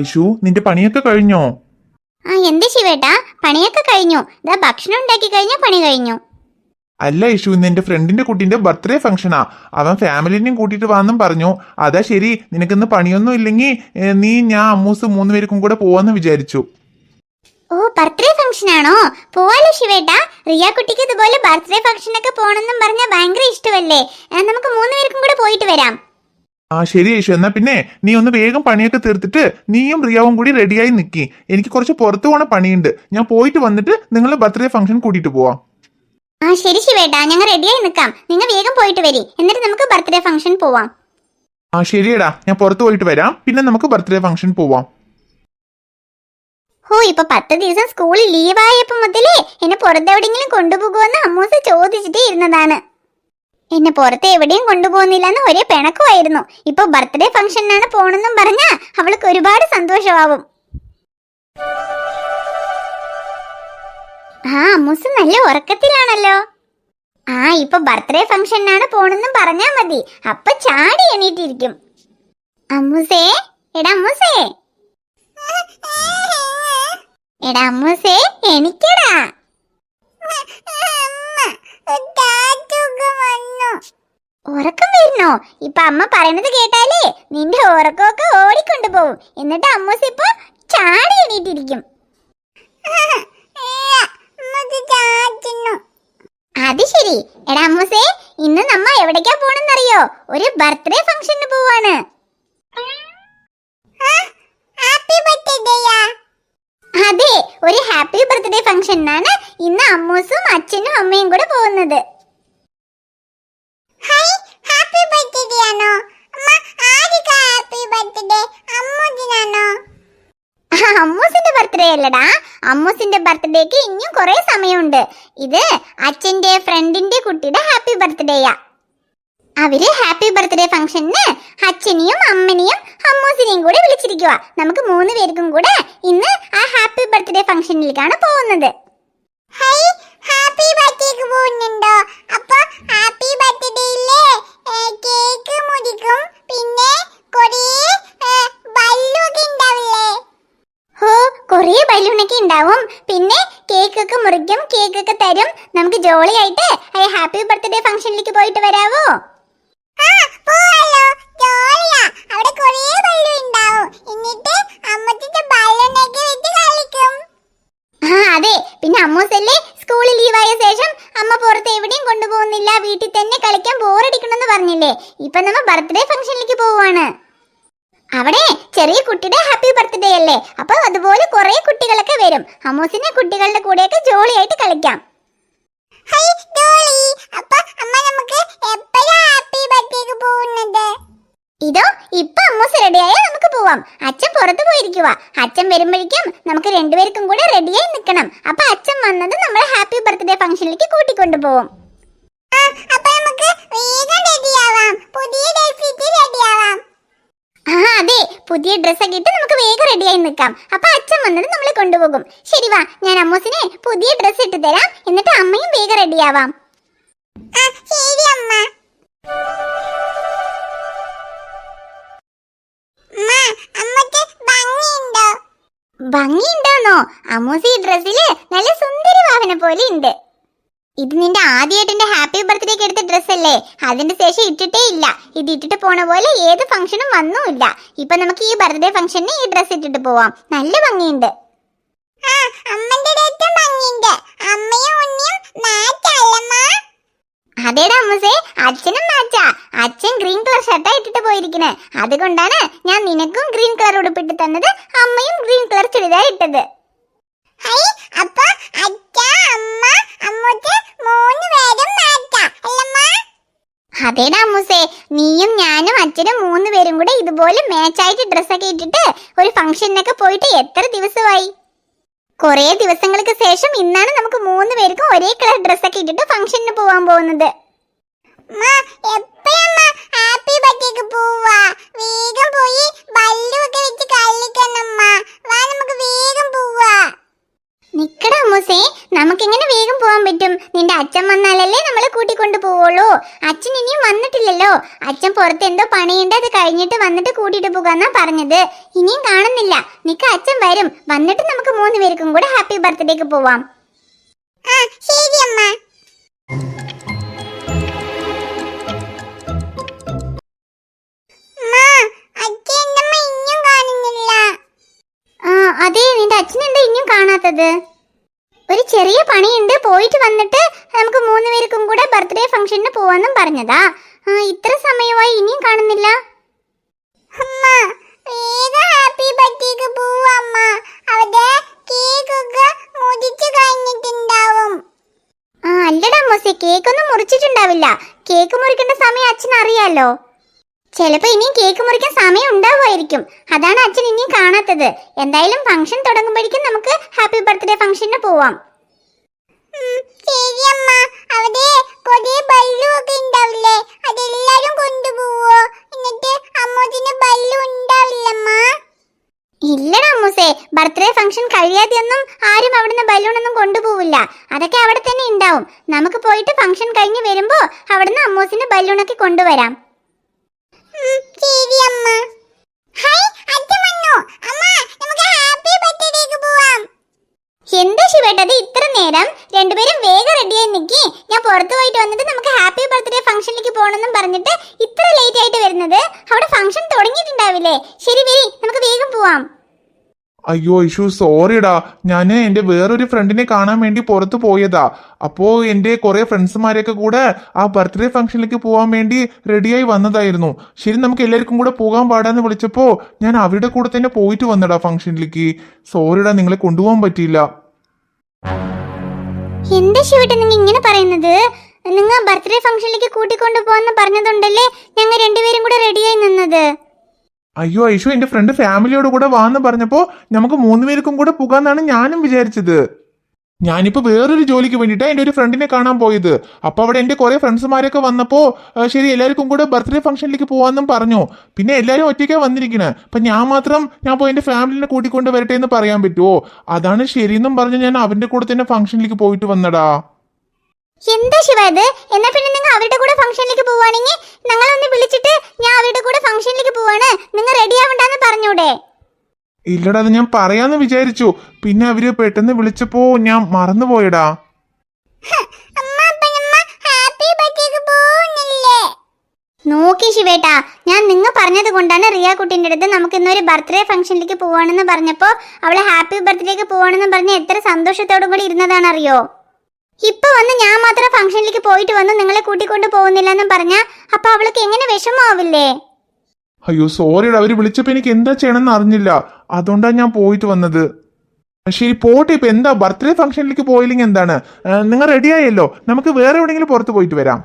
ഐഷു നിന്റെ പണിയൊക്കെ കഴിഞ്ഞോ? ആ എന്ത് ശിവേട്ടാ? പണിയൊക്കെ കഴിഞ്ഞു. ഇതാ ഭക്ഷണം ഉണ്ടാക്കി കഴിഞ്ഞ പണി കഴിഞ്ഞു. അല്ല ഐഷു ഇന്ന് എന്റെ ഫ്രണ്ടിന്റെ കുട്ടിന്റെ ബർത്ത്ഡേ ഫംഗ്ഷനാ. അവൻ ഫാമിലിനെയും കൂട്ടിട്ട് വാന്നും പറഞ്ഞു. അതാ ശരി നിനക്കിന്ന് പണിയൊന്നും ഇല്ലെങ്കിൽ നീ ഞാൻ അമ്മൂസ് മൂന്ന് പേർക്കും കൂടെ പോവാന്ന് വിചാരിച്ചു. ഓ ബർത്ത്ഡേ ഫംഗ്ഷൻ ആണോ പോവാലോ ശിവേട്ടാ. റിയ കുട്ടിക്ക് ഇതുപോലെ ബർത്ത്ഡേ ഫംഗ്ഷനൊക്കെ പോകണമെന്നും പറഞ്ഞാൽ ഭയങ്കര ഇഷ്ടമല്ലേ? നമുക്ക് മൂന്ന് പേർക്കും കൂടെ പോയിട്ട് വരാം. ആ ശരി യേശു. എന്നാ പിന്നെ നീ ഒന്ന് വേഗം പണിയൊക്കെ തീർത്തിട്ട് നീയും റിയാവും കൂടി റെഡിയായി നിൽക്കി എനിക്ക് കുറച്ച് പുറത്തു പോണ പണിയുണ്ട്. ഞാൻ പോയിട്ട് വന്നിട്ട് നിങ്ങൾ ബർത്ത്ഡേ ഫംഗ്ഷൻ കൂട്ടിയിട്ട് പോവാം. ആ ശരി ശിവേട്ടാ. ഞങ്ങൾ റെഡിയായി നിൽക്കാം നിങ്ങൾ വേഗം പോയിട്ട് വരി. എന്നിട്ട് നമുക്ക് ബർത്ത്ഡേ ഫംഗ്ഷൻ പോവാം. ആ ശരിയടാ. ഞാൻ പുറത്തു പോയിട്ട് വരാം. പിന്നെ നമുക്ക് ബർത്ത്ഡേ ഫംഗ്ഷൻ പോവാം. ഓ ഇപ്പൊ പത്ത് ദിവസം സ്കൂളിൽ ലീവായപ്പോ മുതലേ എന്നെ പുറത്തെവിടെങ്കിലും കൊണ്ടുപോകുമെന്ന് അമ്മൂസ് ചോദിച്ചിട്ടേ ഇരുന്നതാണ്. എന്നെ പുറത്ത് എവിടെയും കൊണ്ടുപോകുന്നില്ലെന്ന് ഒരേ പിണക്കുമായിരുന്നു. ഇപ്പൊ ബർത്ത്ഡേ ഫംഗ്ഷനാണ് പോണെന്നും പറഞ്ഞ അവൾക്ക് ഒരുപാട് സന്തോഷമാവും. ആ അമ്മൂസ് നല്ല ഉറക്കത്തിലാണല്ലോ. ആ ഇപ്പൊ ബർത്ത്ഡേ ഫംഗ്ഷനാണ് പോണെന്നും പറഞ്ഞാ മതി. അപ്പൊ ചാടി എണീറ്റിരിക്കും. അമ്മൂസേ എടാ അമ്മൂസേ. എടാ അമ്മൂസേ എനിക്കടാ. വരുന്നോ ഇപ്പൊ അമ്മ പറയുന്നത് കേട്ടാലേ നിന്റെ ഉറക്കമൊക്കെ ഓടിക്കൊണ്ടു പോവും എന്നിട്ട് അമ്മൂസ് ഇപ്പൊ ചാടി എണീറ്റിരിക്കും. അത് ശരി. എടാ അമ്മൂസേ ഇന്ന് നമ്മ എവിടേക്കാ പോണെന്നറിയോ? ഒരു ബർത്ത്ഡേ ഫംഗ്ഷന് പോവാണ്. അതെ ഒരു ഹാപ്പി ബർത്ത്ഡേ ഫംഗ്ഷനാണ് ഇന്ന് അമ്മൂസും അച്ഛനും അമ്മയും കൂടെ പോകുന്നത്. ഹാപ്പി ബർത്ത്ഡേ ആണോ ഹാപ്പി ബർത്ത്ഡേ അമ്മൂസിനാണോ? അമ്മൂസിന്റെ ബർത്ത്ഡേ അല്ലടാ. അമ്മൂസിന്റെ ബർത്ത്ഡേക്ക് ഇനിയും കുറെ സമയമുണ്ട്. ഇത് അച്ഛന്റെ ഫ്രണ്ടിന്റെ കുട്ടിയുടെ ഹാപ്പി ബർത്ത്ഡേയാ അവർ ഹാപ്പി ബർത്ത്ഡേ ഫംഗ്ഷന് അച്ഛനെയും അമ്മനെയും അമ്മൂസിനെയും കൂടെ വിളിച്ചിരിക്കുക നമുക്ക് മൂന്ന് പേർക്കും കൂടെ ഇന്ന് ആ ഹാപ്പി ബർത്ത്ഡേ ഫംഗ്ഷനിലേക്കാണ് പോകുന്നത്. ഹാപ്പി ബർത്ത്ഡേക്ക് പോകുന്നുണ്ടോ? അപ്പൊ ഹാപ്പി ബർത്ത്ഡേയിലെ കേക്ക് മുറിക്കും പിന്നെ കൊറേ ബലൂണൊക്കെ ഉണ്ടാവില്ലേ? ഓ കുറേ ബലൂണൊക്കെ ഉണ്ടാവും. പിന്നെ കേക്കൊക്കെ മുറിക്കും കേക്കൊക്കെ തരും. നമുക്ക് ജോളിയായിട്ട് ഹാപ്പി ബർത്ത്ഡേ ഫംഗ്ഷനിലേക്ക് പോയിട്ട് വരാവോ? അവിടെ കുറേ ബലൂൺ ഉണ്ടാവും. എന്നിട്ട് അമ്മത്തിന്റെ ബലൂണൊക്കെ വെച്ച് കളിക്കും. ആ അതെ. പിന്നെ അമ്മൂസല്ലേ സ്കൂളിൽ ലീവായ ശേഷം അമ്മ പുറത്ത് എവിടെയും കൊണ്ടുപോകുന്നില്ല. വീട്ടിൽ തന്നെ കളിക്കാൻ ബോറടിക്കണമെന്ന് പറഞ്ഞില്ലേ? ഇപ്പൊ നമ്മൾ ബർത്ത്ഡേ ഫംഗ്ഷനിലേക്ക് പോവാണ് അവിടെ ചെറിയ കുട്ടിയുടെ ഹാപ്പി ബർത്ത്ഡേ അല്ലേ? അപ്പൊ അതുപോലെ കുറെ കുട്ടികളൊക്കെ വരും. അമ്മൂസിനെ കുട്ടികളുടെ കൂടെയൊക്കെ ജോളിയായിട്ട് കളിക്കാം. ഇതോ ഇപ്പൊ അമ്മൂസ് റെഡിയായ നമുക്ക് പോവാം. അച്ഛൻ പുറത്ത് പോയിരിക്കുക അച്ഛൻ വരുമ്പോഴേക്കും നമുക്ക് രണ്ടുപേർക്കും കൂടെ റെഡിയായി നിൽക്കണം. അപ്പൊ അച്ഛൻ വന്നത് നമ്മളെ ഹാപ്പി ബർത്ത്ഡേ ഫംഗ്ഷനിലേക്ക് കൂട്ടിക്കൊണ്ടു പോവും. ആ അതെ. പുതിയ ഡ്രസ്സൊക്കെ ഇട്ട് നമുക്ക് വേഗം റെഡിയായി നിൽക്കാം. അപ്പൊ അച്ഛൻ വന്നത് നമ്മളെ കൊണ്ടുപോകും. ശരി വാ ഞാൻ അമ്മൂസിനെ പുതിയ ഡ്രസ്സ് ഇട്ട് തരാം. എന്നിട്ട് അമ്മയും വേഗം റെഡിയാവാം ശരി അമ്മ. ഭംഗിയുണ്ടോന്നോ? അമ്മൂസി ഡ്രസ്സിൽ നല്ല സുന്ദരി വാഹന പോലെ ഉണ്ട് ഇത് നിന്റെ ആദ്യമായിട്ട് ഹാപ്പി ബർത്ത്ഡേക്ക് എടുത്ത ഡ്രസ് അല്ലേ അതിന്റെ ശേഷം ഇട്ടിട്ടേ ഇല്ല. ഇത് ഇട്ടിട്ട് പോണ പോലെ ഏത് ഫംഗ്ഷനും വന്നുമില്ല. ഇപ്പൊ നമുക്ക് ഈ ബർത്ത്ഡേ ഫംഗ്ഷന് ഈ ഡ്രസ് ഇട്ടിട്ട് പോവാം. നല്ല ഭംഗിയുണ്ട്. അതേടാ അമ്മസേ അച്ഛനും മാച്ച അച്ഛൻ ഗ്രീൻ കളർ ഷർട്ടാ ഇട്ടിട്ട് പോയിരിക്കുന്നത് അതുകൊണ്ടാണ് ഞാൻ നിനക്കും ഗ്രീൻ കളർ ഉടുപ്പിട്ട് തന്നത് അമ്മയും ഗ്രീൻ കളർ ചുരിദാർ ഇട്ടത്. അതേടാ അമ്മൂസേ നീയും ഞാനും അച്ഛനും മൂന്ന് പേരും കൂടെ ഇതുപോലെ മാച്ചായിട്ട് ഡ്രസ്സൊക്കെ ഇട്ടിട്ട് ഒരു ഫംഗ്ഷനൊക്കെ പോയിട്ട് എത്ര ദിവസമായി? കുറേ ദിവസങ്ങൾക്ക് ശേഷം ഇന്നാണ് നമുക്ക് മൂന്ന് പേർക്കും ഒരേ കളർ ഡ്രസ്സൊക്കെ ഇട്ടിട്ട് ഫംഗ്ഷന് പോവാൻ പോകുന്നത്. വേഗം പോയി ബല്ലൊക്കെ വെച്ച് കളിക്കണം വേഗം പോവാ. നിക്കടാ അമ്മൂസേ നമുക്കെങ്ങനെ വേഗം പോകാൻ പറ്റും? നിന്റെ അച്ഛൻ വന്നാലല്ലേ നമ്മളെ കൂട്ടിക്കൊണ്ട് പോവുള്ളൂ അച്ഛൻ ഇനിയും വന്നിട്ടില്ലല്ലോ. അച്ഛൻ പുറത്ത് എന്തോ പണിയുണ്ട് അത് കഴിഞ്ഞിട്ട് വന്നിട്ട് കൂട്ടിയിട്ട് പോകാന്നാ പറഞ്ഞത്. ഇനിയും കാണുന്നില്ല. നിക്ക അച്ഛൻ വരും. വന്നിട്ട് നമുക്ക് മൂന്ന് പേർക്കും കൂടെ ഹാപ്പി ബർത്ത്ഡേക്ക് പോവാം. ശരി അമ്മ. അതെ നിന്റെ അച്ഛൻ കാണാത്തത്? ഒരു ചെറിയ പണിയുണ്ട്. പോയിട്ട് വന്നിട്ട് നമുക്ക് മൂന്ന് പേർക്കും കൂടെ ബർത്ത്ഡേ ഫംഗ്ഷന് പോവാന്നും പറഞ്ഞതാ. ഇത്ര സമയമായി ഇനിയും കാണുന്നില്ല. അല്ലടാ മോസെ കേക്ക് ഒന്നും മുറിച്ചിട്ടുണ്ടാവില്ല. കേക്ക് മുറിക്കേണ്ട സമയം അച്ഛൻ അറിയാലോ ചിലപ്പോ ഇനിയും കേക്ക് മുറിക്കാൻ സമയം ഉണ്ടാവുമായിരിക്കും. അതാണ് അച്ഛൻ ഇനിയും കാണാത്തത്. എന്തായാലും ഫംഗ്ഷൻ തുടങ്ങുമ്പോഴേക്കും നമുക്ക് ഹാപ്പി ബർത്ത്ഡേ ഫംഗ്ഷന് പോവാം. ഇല്ലടാ ബർത്ത്ഡേ ഫംഗ്ഷൻ കഴിയാതെയൊന്നും ആരും അവിടുന്ന് ബലൂണൊന്നും കൊണ്ടുപോവില്ല. അതൊക്കെ അവിടെ തന്നെ ഉണ്ടാവും. നമുക്ക് പോയിട്ട് ഫംഗ്ഷൻ കഴിഞ്ഞ് വരുമ്പോ അവിടുന്ന് അമ്മൂസിന് ബലൂണൊക്കെ കൊണ്ടുവരാം ശരി അമ്മ ഹായ് അച്ഛൻ വന്നു അമ്മ നമുക്ക് ഹാപ്പി ബർത്ത്ഡേക്ക് പോവാം എന്താ ശിവേട്ടത് ഇത്ര നേരം രണ്ടുപേരും വേഗം റെഡിയായി നിൽക്കി ഞാൻ പുറത്തു വന്നിട്ട് നമുക്ക് ഹാപ്പി ബർത്ത്ഡേ ഫംഗ്ഷനിലേക്ക് പോകണമെന്നും പറഞ്ഞിട്ട് ഇത്ര ലേറ്റ് ആയിട്ട് വരുന്നത്. അവിടെ ഫംഗ്ഷൻ തുടങ്ങിയിട്ടുണ്ടാവില്ലേ? ശരി വരി നമുക്ക് വേഗം പോവാം. അയ്യോ ഇഷു സോറിടാ ഞാൻ എന്റെ വേറൊരു ഫ്രണ്ടിനെ കാണാൻ വേണ്ടി പുറത്ത് പോയതാ. അപ്പോ എന്റെ കുറേ ഫ്രണ്ട്സുമാരെയൊക്കെ കൂടെ ആ ബർത്ത്ഡേ ഫംഗ്ഷനിലേക്ക് പോകാൻ വേണ്ടി റെഡിയായി വന്നതായിരുന്നു. ശരി നമുക്ക് എല്ലാവർക്കും കൂടെ പോകാൻ പാടാന്ന് വിളിച്ചപ്പോൾ ഞാൻ അവരുടെ കൂടെ തന്നെ പോയിട്ട് വന്നടാ ഫംഗ്ഷനിലേക്ക് സോറിടാ നിങ്ങളെ കൊണ്ടുപോകാൻ പറ്റിയില്ല. നിങ്ങൾ ഇങ്ങനെ പറയുന്നത്? നിങ്ങൾ ബർത്ത്ഡേ ഫംഗ്ഷനിലേക്ക് കൂട്ടിക്കൊണ്ടു പോകാന്ന് പറഞ്ഞതുണ്ടല്ലേ ഞങ്ങൾ രണ്ടുപേരും കൂടെ റെഡിയായി നിന്നത്? അയ്യോ ഐഷു എന്റെ ഫ്രണ്ട് ഫാമിലിയോട് കൂടെ വാന്ന് പറഞ്ഞപ്പോ നമുക്ക് മൂന്ന് പേർക്കും കൂടെ പോകാന്നാണ് ഞാനും വിചാരിച്ചത്. ഞാനിപ്പോ വേറൊരു ജോലിക്ക് വേണ്ടിട്ട് എന്റെ ഒരു ഫ്രണ്ടിനെ കാണാൻ പോയത്. അപ്പോൾ അവിടെ എന്റെ കുറേ ഫ്രണ്ട്സുമാരൊക്കെ വന്നപ്പോൾ ശരി എല്ലാവർക്കും കൂടെ ബർത്ത്ഡേ ഫംഗ്ഷനിലേക്ക് പോകാമെന്നും പറഞ്ഞു. പിന്നെ എല്ലാവരും ഒറ്റയ്ക്കാണ് വന്നിരിക്കണേ. അപ്പം ഞാൻ മാത്രം ഞാൻ പോയി എന്റെ ഫാമിലിനെ കൂട്ടിക്കൊണ്ട് വരട്ടെ എന്ന് പറയാൻ പറ്റുമോ അതാണ് ശരിയെന്നും പറഞ്ഞ് ഞാൻ അവന്റെ കൂടെ തന്നെ ഫംഗ്ഷനിലേക്ക് പോയിട്ട് വന്നടാ. എന്താ ശിവ ഇത്? എന്നാ പിന്നെ നിങ്ങൾ അവരുടെ കൂടെ ഫംഗ്ഷനിലേക്ക് പോവാണെങ്കിൽ ഞങ്ങളൊന്ന് വിളിച്ചിട്ട് ഞാൻ അവരുടെ കൂടെ ഫംഗ്ഷനിലേക്ക് പോവാണ്. നിങ്ങൾ റെഡി ആവണ്ടെന്ന് പറഞ്ഞൂടെ? ഇല്ലടാ അത് ഞാൻ പറയാന്ന് വിചാരിച്ചു. പിന്നെ അവർ പെട്ടെന്ന് വിളിച്ചപ്പോ ഞാൻ മറന്നുപോയടാ. നോക്കി ശിവേട്ടാ ഞാൻ നിങ്ങൾ പറഞ്ഞത് കൊണ്ടാണ് റിയ കുട്ടീന്റെ അടുത്ത് നമുക്ക് ഇന്നൊരു ബർത്ത്ഡേ ഫംഗ്ഷനിലേക്ക് പോവാണെന്ന് പറഞ്ഞപ്പോൾ അവളെ ഹാപ്പി ബർത്ത്ഡേക്ക് പോവാണെന്ന് പറഞ്ഞ് എത്ര സന്തോഷത്തോടു കൂടി ഇരുന്നതാണ് അറിയോ ഇപ്പൊ വന്ന് ഞാൻ മാത്രം ഫംഗ്ഷനിലേക്ക് പോയിട്ട് വന്ന് നിങ്ങളെ കൂട്ടിക്കൊണ്ട് പോകുന്നില്ലെന്നും പറഞ്ഞാ അപ്പൊ അവൾക്ക് എങ്ങനെ വിഷമാവില്ലേ അയ്യോ സോറിയുടെ അവർ വിളിച്ചപ്പോ എനിക്ക് എന്താ ചെയ്യണമെന്ന് അറിഞ്ഞില്ല. അതുകൊണ്ടാണ് ഞാൻ പോയിട്ട് വന്നത്. ശരി പോട്ടെ. ഇപ്പൊ എന്താ? ബർത്ത്ഡേ ഫംഗ്ഷനിലേക്ക് പോയില്ലെങ്കിൽ എന്താണ്? നിങ്ങൾ റെഡിയായല്ലോ നമുക്ക് വേറെ എവിടെയെങ്കിലും പുറത്ത് പോയിട്ട് വരാം.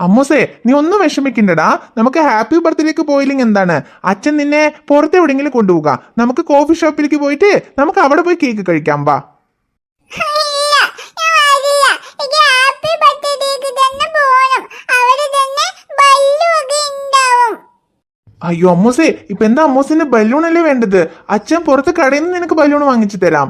അമ്മൂസേ നീ ഒന്നും വിഷമിക്കണ്ടടാ നമുക്ക് ഹാപ്പി ബർത്ത്ഡേക്ക് പോയില്ലെങ്കിൽ എന്താണ്? അച്ഛൻ നിന്നെ പുറത്ത് എവിടെയെങ്കിലും കൊണ്ടുപോകാം. നമുക്ക് കോഫി ഷോപ്പിലേക്ക് പോയിട്ട് നമുക്ക് അവിടെ പോയി കേക്ക് കഴിക്കാം വാ. അയ്യോ അമ്മൂസേ ഇപ്പൊ എന്താ അമ്മൂസിന്റെ ബലൂൺ അല്ലേ വേണ്ടത്? അച്ഛൻ പുറത്ത് കടയിൽ നിന്ന് നിനക്ക് ബലൂൺ വാങ്ങിച്ചു തരാം.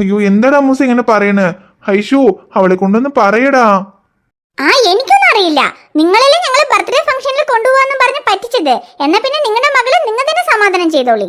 അയ്യോ എന്താടാ അമ്മൂസ ഇങ്ങനെ പറയണ്? ഹൈഷു അവളെ കൊണ്ടൊന്ന് പറയടാ. ആ എനിക്കൊന്നും അറിയില്ല. നിങ്ങളല്ലേ ഞങ്ങളെ ബർത്ത്ഡേ ഫംഗ്ഷനിൽ കൊണ്ടുപോകാന്ന് പറഞ്ഞ് പറ്റിച്ചത്. എന്നാ പിന്നെ നിങ്ങളുടെ മകളെ നിങ്ങൾ തന്നെ സമാധാനം ചെയ്തോളി.